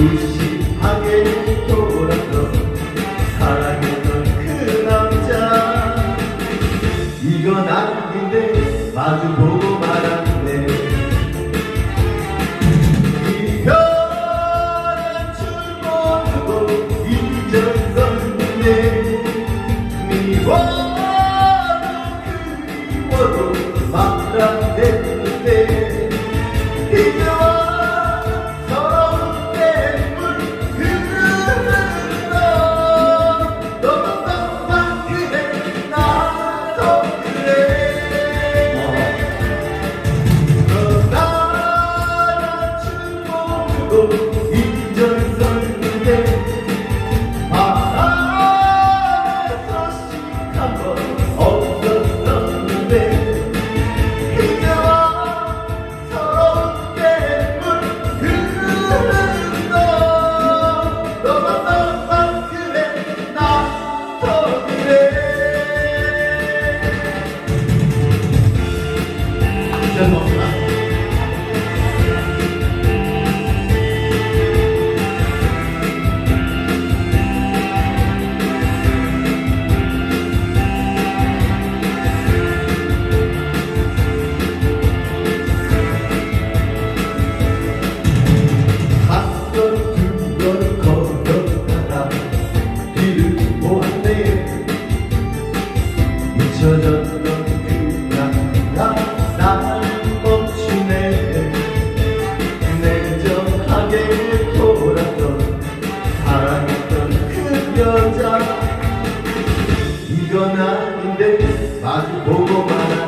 무심하게 돌아서 사랑했던 그 남자. 이건 아닌데 마주보고 you. 여자. 이건 아닌데 마주 보고만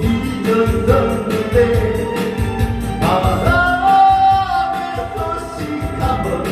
이겨졌는데 바람의 소식 한번